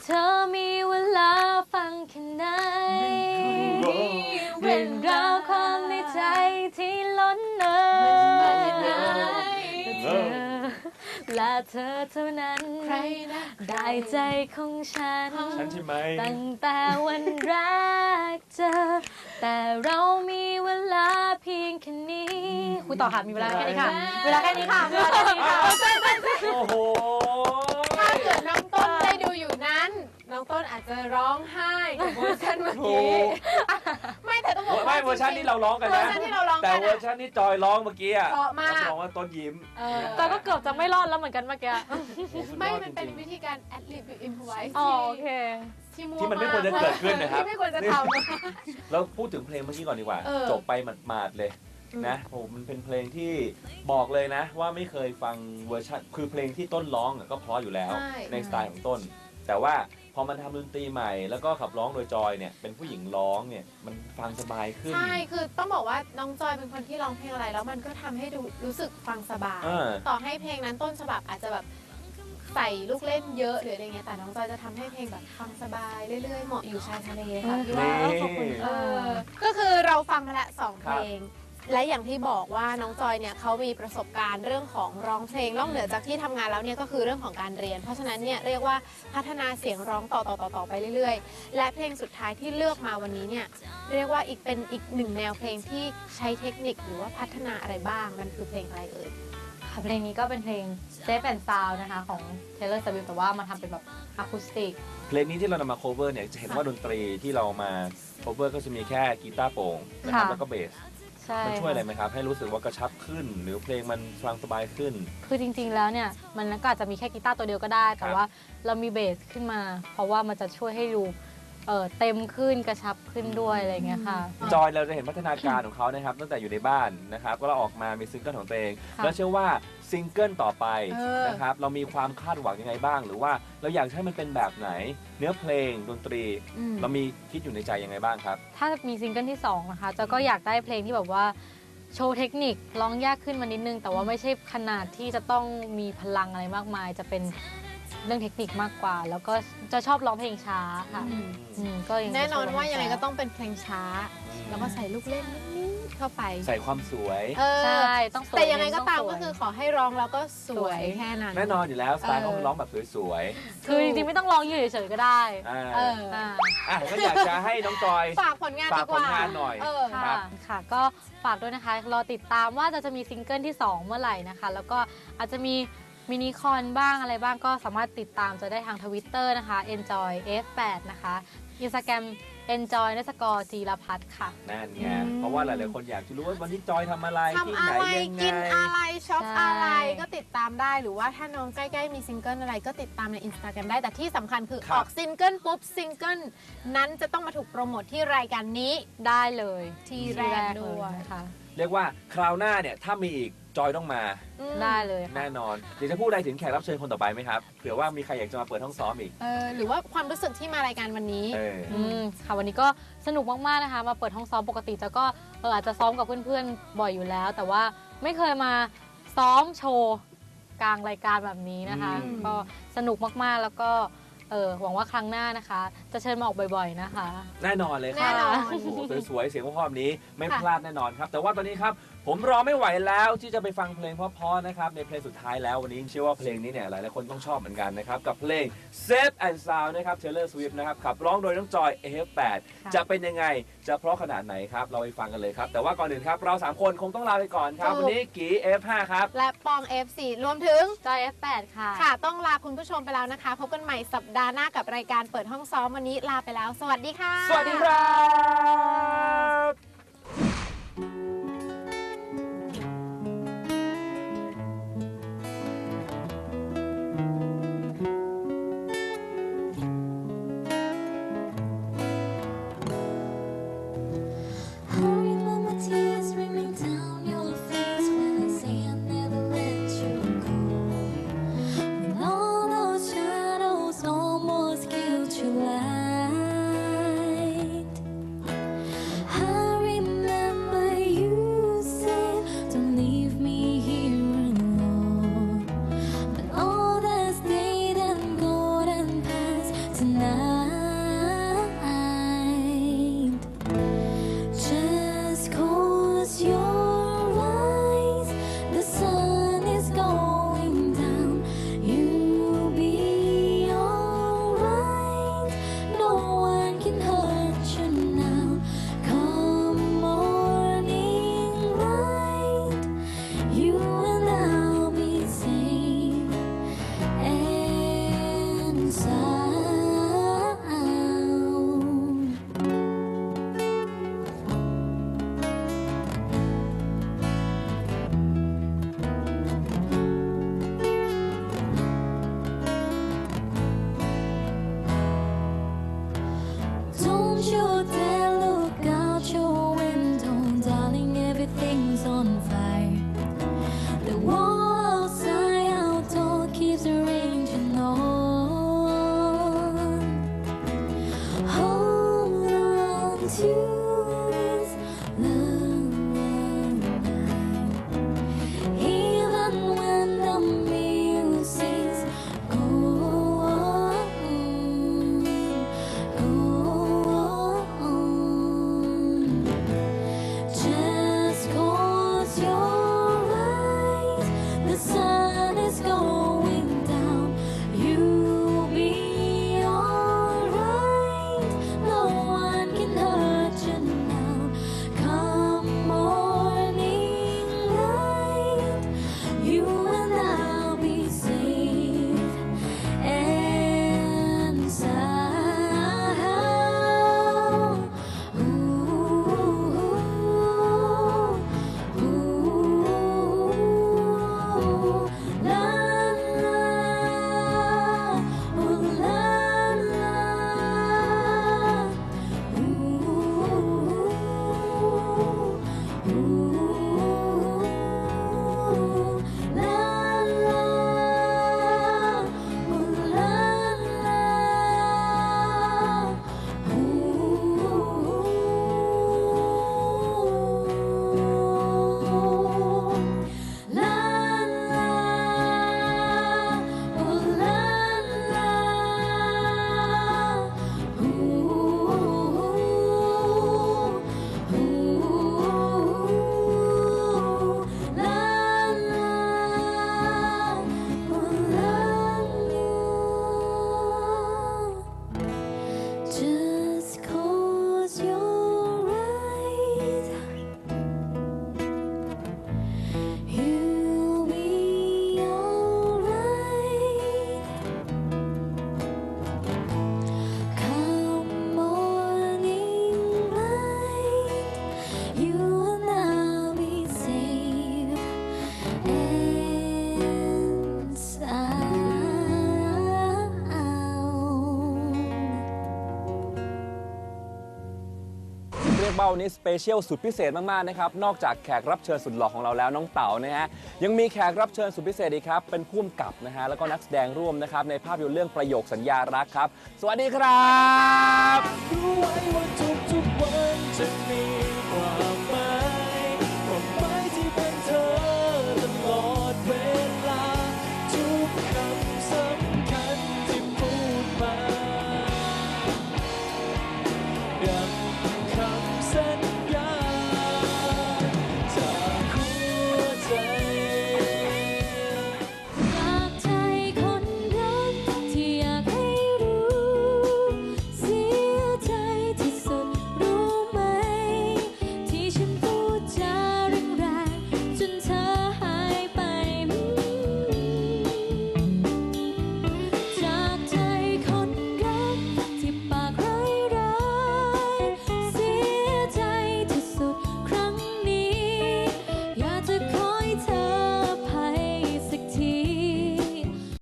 เธอมีเวลาฟังแค่ไหนเรื่องราวความในใจที่ล้นเอ่ยและเธอเท่านั้นใครนะได้ใจของฉัน ฉันใช่ไหมตั้งแต่วันแรกเจอ แต่เรามีเวลาเพียงแค่นี้คุยต่อค่ะมีเวลาแค่นี้ค่ะ เวลาแค่นี้ค่ะเวลาแค่นี้ค่ะ โอ้โห อยู่นั้นน้องต้นอาจจะร้องไห้กับเวอร์ชันเมื่อถูกี้กไม่แต่ต้องบอกว่าไม่เวอร์ชันที่เราร้องกันเวอนะร์ชันที่เราร้องแต่กันเวอร์ชันที่จอยร้องเมื่อกี้อะเพราะมาก รับรองว่าต้นยิ้มเออแต่ก็เกือบจะไม่รอดแล้วเหมือนกันเมื่อกี้โอ้สุดยอดไม่มันเป็นจริงๆวิธีการ ad lib หรือ improvise อ๋อที่โอเคที่มั่วที่มันไม่ควรจะเกิดขึ้นนะครับ ที่ไม่ควรจะทแล้วพูดถึงเพลงเมื่อกี้ก่อนดีกว่า เออ จบไปหมาดๆเลยอืมนะโอ้มันเป็นเพลงที่บอกเลยนะ ว่าไม่เคยฟังเวอร์ชันคือเพลงที่ต้นร้องอะก็เพราะอยู่แล้ว ใช่ ในสไตล์ของต้น แต่ว่าพอมันทำดนตรีใหม่แล้วก็ขับร้องโดยจอยเนี่ยเป็นผู้หญิงร้องเนี่ยมันฟังสบายขึ้น ใช่ คือต้องบอกว่าน้องจอยเป็นคนที่ร้องเพลงอะไร แล้วมันก็ทำให้ดูรู้สึกฟังสบายเออต่อให้เพลงนั้นต้นฉบับอาจจะแบบใส่ลูกเล่นเยอะหรืออะไรเงี้ย แต่น้องจอยจะทำให้เพลงแบบฟังสบายเรื่อยๆ เหมาะอยู่ชายทะเลค่ะพี่ว่า นี่ขอบคุณเอค่ะอก็คือเราฟังมาละสองคเพรัลบง และอย่างที่บอกว่าน้องจอยเนี่ยเขามีประสบการณ์เรื่องของร้องเพลงนอกเหนือจากที่ทำงานแล้วเนี่ยก็คือเรื่องของการเรียน เพราะฉะนั้นเนี่ยเรียกว่าพัฒนาเสียงร้องต่อต่อต่อต่อไปเรื่อยๆ และเพลงสุดท้ายที่เลือกมาวันนี้เนี่ยเรียกว่าอีกเป็นอีกหนึ่งแนวเพลงที่ใช้เทคนิคหรือว่าพัฒนาอะไรบ้าง มันคือเพลงอะไรเอ่ยค่ะเพลงนี้ก็เป็นเพลง Safe and Sound นะคะของ Taylor Swift แต่ว่ามาทำเป็นแบบอะคูสติก เพลงนี้ที่เรานำมา cover เนี่ยจะเห็นว่าดนตรีที่เรามา cover ก็จะมีแค่กีตาร์โปร่งนะครับค่ะ แล้วก็เบส ใช่มันช่วยอะไรค่ะไหมครับ ให้รู้สึกว่ากระชับขึ้น หรือเพลงมันฟังสบายขึ้น คือจริง ๆ แล้วเนี่ยมันก็อาจจะมีแค่กีตาร์ตัวเดียวก็ได้ แต่ครับว่าเรามีเบสขึ้นมา เพราะว่ามันจะช่วยให้ดู เออเต็มขึ้นกระชับขึ้นด้วยอะไรอย่างเงี้ยค่ะ จอยเราจะเห็นพัฒนาการของเขานะครับ ตั้งแต่อยู่ในบ้านนะครับก็เราออกมามีซิงเกิลของตัวเอง ค่ะแล้วเชื่อว่าซิงเกิลต่อไปเออ นะครับเรามีความคาดหวังยังไงบ้าง หรือว่าเราอยากให้มันเป็นแบบไหน เนื้อเพลงดนตรีเรามีคิดอยู่ในใจยังไงบ้างครับ ถ้ามีซิงเกิลที่ 2 นะคะจะก็อยากได้เพลงที่แบบว่า โชว์เทคนิคร้องยากขึ้นมานิดนึง แต่ว่าไม่ใช่ขนาดที่จะต้องมีพลังอะไรมากมาย จะเป็น เรื่องเทคนิคมากกว่า แล้วก็จะชอบร้องเพลงช้าค่ะอืมก็ยังจะแน่นอนชบร้ว่ายังไงก็ช้ต้องเป็นเพลงช้า แล้วก็ใส่ลูกเล่นนิดๆเข้าไปใส่ความสวย เออใช่ต้องสวยแต่ยังไงก็ตามต้ก็งสวยคือขอให้ร้องแล้วก็สวสวยยแค่นั้น แน่นอนอยู่แล้วสไตล์เออ เขาเป็นร้องแบบสวยคือจริงๆไม่ต้องร้องอยู่เฉยๆก็ได้ๆอ่าเอออ่า อะก็อยากจะให้น้องจอย ฝากผลงานฝาดีกกว่าผลงานหน่อย เออ ครัค่ะบ ค่ะ ก็ฝากด้วยนะคะ รอติดตามว่าจะจะมีซิงเกิลที่ 2 เมื่อไหร่นะคะ แล้วก็อาจจะมี มินิคอนบ้างอะไรบ้างก็สามารถติดตามจะได้ทางทวิตเตอร์นะคะ enjoy f8 นะคะอินสตาแกรม enjoy นสกอร์จีรพัฒน์ค่ะ นั่นไง อืม เพราะว่าหลายๆคนอยากจะรู้ว่าวันนี้จอยทำอะไรที่ทำไหนอะไรยังไงกินอะไรช็อปใช่อะไรก็ติดตามได้หรือว่าถ้าน้องใกล้ๆมีซิงเกิลอะไรก็ติดตามในอินสตาแกรมได้แต่ที่สำคัญคือครัอบอกซิงเกิลปุ๊บซิงเกิลนั้นจะต้องมาถูกโปรโมทที่รายการนี้ ได้เลยที่แรกด้วยเลยนะคะเรียกว่าคราวหน้าเนี่ย ถ้ามีอีก จอยต้องมาอืมได้เลยค่ะแน่นอนเดี๋ยวจะพูดอะไรถึงแขกรับเชิญคนต่อไปไหมครับเผื่อว่ามีใครอยากจะมาเปิดห้องซ้อมอีกเออหรือว่าความรู้สึกที่มารายการวันนี้ เออ อืมค่ะวันนี้ก็สนุกมากๆนะคะ มาเปิดห้องซ้อมปกติจะก็เอออาจจะซ้อมกับเพื่อนๆบ่อยอยู่แล้ว แต่ว่าไม่เคยมาซ้อมโชว์กลางรายการแบบนี้นะคะ อืม ก็สนุกมากๆแล้วก็เออหวังว่าครั้งหน้านะคะ จะเชิญมาออกบ่อยๆนะคะ แน่นอนเลยคแน่รับนอน โอ้โหสวยๆเสียงเพราะๆแบบนี้ไม่ค่ะพลาดแน่นอนครับ แต่ว่าตอนนี้ครับผมรอไม่ไหวแล้วที่จะไปฟังเพลงเพราะๆนะครับในเพลงสุดท้ายแล้ววันนี้เชื่อว่าเพลงนี้เนี่ยหลายๆคนต้องชอบเหมือนกันนะครับกับเพลง Safe and Sound นะครับ Taylor Swift นะครับขับร้องโดยน้องจอย F8 ค่ะ จะเป็นยังไงจะเพราะขนาดไหนครับเราไปฟังกันเลยครับ แต่ว่าก่อนอื่นครับเราสามคนคงต้องลาไปก่อนครับถูกวันนี้กี F5 ครับ และปอง F4 รวมถึง จอย F8 ค่ะ ค่ะ ต้องลาคุณผู้ชมไปแล้วนะคะ พบกันใหม่สัปดาห์หน้ากับรายการเปิดห้องซ้อมวันนี้ลาไปแล้ว สวัสดีค่ะ สวัสดีครับ now เบ้านี้สเปเชียลสุดพิเศษมากๆนะครับนอกจากแขกรับเชิญสุดหล่อของเราแล้วน้องเต๋านะฮะยังมีแขกรับเชิญสุดพิเศษอีกครับเป็นผู้กำกับนะฮะแล้วก็นักแสดงร่วมนะครับในภาพยนตร์เรื่องประโยคสัญญารักครับ สวัสดีครับ รู้ไว้ว่าทุกๆวันจะมี